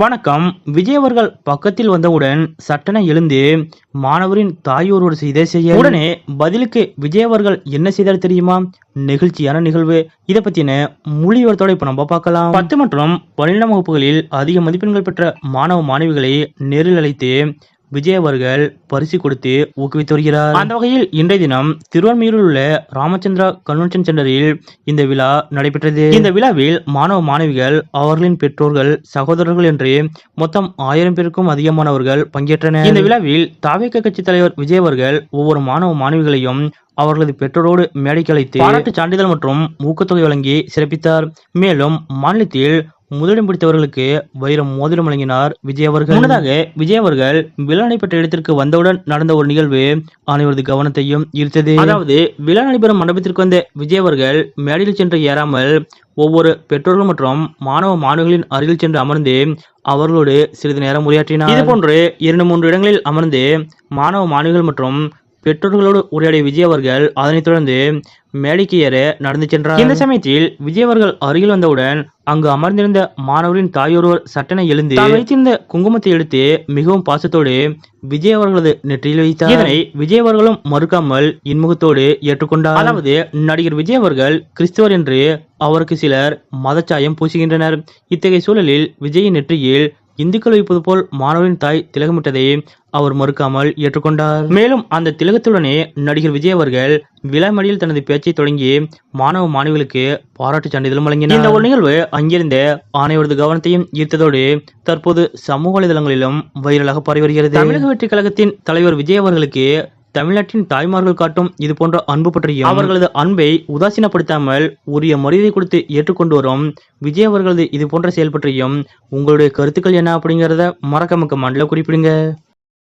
வணக்கம். விஜய் அவர்கள் பக்கத்தில் வந்தவுடன் சட்டனை எழுந்து மாணவரின் தாயோரோடு ஒருவர் செய்த செய்ய உடனே பதிலுக்கு விஜய் அவர்கள் என்ன செய்தார் தெரியுமா? நெகிழ்ச்சியான நிகழ்வு. இதை பத்தின மொழியோரத்தோட இப்ப நம்ம பார்க்கலாம். பத்து மற்றும் பன்னிரெண்டாம் வகுப்புகளில் அதிக மதிப்பெண்கள் பெற்ற மாணவ மாணவிகளை நேரில் அழைத்து விஜய் அவர்கள் பரிசு கொடுத்து ஊக்குவித்து வருகிறார். அந்த வகையில் இன்றைய தினம் திருவான்மையூரில் உள்ள ராமச்சந்திரா கன்வென்ஷன் சென்டரில் இந்த விழா நடைபெற்றது. இந்த விழாவில் மாணவ மாணவிகள் அவர்களின் பெற்றோர்கள் சகோதரர்கள் என்று மொத்தம் ஆயிரம் பேருக்கும் அதிகமானவர்கள் பங்கேற்றனர். இந்த விழாவில் தாவேக கட்சி தலைவர் விஜய் அவர்கள் ஒவ்வொரு மாணவ மாணவிகளையும் அவர்களது பெற்றோரோடு மேடைக்கு அழைத்து பாராட்டு சான்றிதழ் மற்றும் ஊக்கத்தொகை வழங்கி சிறப்பித்தார். மேலும் மாநிலத்தில் முதலிடம் பிடித்தவர்களுக்கு வைரம் மோதிரம் வழங்கினார் விஜய் அவர்கள். முன்னதாக விஜய் அவர்கள் விழா நடைபெற்ற இடத்திற்கு வந்தவுடன் நடந்த ஒரு நிகழ்வு அனைவரது கவனத்தையும் ஈர்த்தது. அதாவது விழா நடைபெறும் மண்டபத்திற்கு வந்த விஜய் அவர்கள் மேடையில் சென்று ஏறாமல் ஒவ்வொரு பெற்றோர்கள் மற்றும் மாணவ மாணவிகளின் அருகில் சென்று அமர்ந்து அவர்களோடு சிறிது நேரம் உரையாற்றினார். இது போன்று இரண்டு மூன்று இடங்களில் அமர்ந்து மாணவ மாணவிகள் மற்றும் பெற்றோர்களோடு உரையாடிய விஜய் அவர்கள் அதனைத் தொடர்ந்து மேடைக்கு ஏற நடந்து சென்றார். இந்த சமயத்தில் விஜய் அவர்கள் அருகில் வந்தவுடன் அங்கு அமர்ந்திருந்த மாணவரின் தாயொருவர் சட்டென எழுந்து வைத்திருந்த குங்குமத்தை எடுத்து மிகவும் பாசத்தோடு விஜய் அவர்களது நெற்றியில் வைத்தார். இதனை விஜய் அவர்களும் மறுக்காமல் இன்முகத்தோடு ஏற்றுக்கொண்டார். அதாவது நடிகர் விஜய் அவர்கள் கிறிஸ்துவர் என்று அவருக்கு சிலர் மதச்சாயம் பூசுகின்றனர். இத்தகைய சூழலில் விஜயின் நெற்றியில் இந்துக்கள் வைப்பது போல் மாணவரின் தாய் திலகமிட்டதை அவர் மறுக்காமல் ஏற்றுக்கொண்டார். மேலும் அந்த திலகத்துடனே நடிகர் விஜய் அவர்கள் விலைமடியில் தனது பேச்சை தொடங்கி மாணவ மாணவிகளுக்கு பாராட்டு சான்றிதழும் வழங்கினார். இந்த ஒரு நிகழ்வு அங்கிருந்த அனைவரது கவனத்தையும் ஈர்த்ததோடு தற்போது சமூக வலைதளங்களிலும் வைரலாக பரவி வருகிறது. தமிழக வெற்றி கழகத்தின் தலைவர் விஜய் அவர்களுக்கு தமிழ்நாட்டின் தாய்மார்கள் காட்டும் இது போன்ற அன்பு பற்றியும் அவர்களது அன்பை உதாசீனப்படுத்தாமல் உரிய மரியாதை கொடுத்து ஏற்றுக்கொண்டு வரும் விஜய் அவர்களது இது போன்ற செயல் பற்றியும் உங்களுடைய கருத்துக்கள் என்ன அப்படிங்கிறத மறக்க மக்க மண்டல குறிப்பிடுங்க.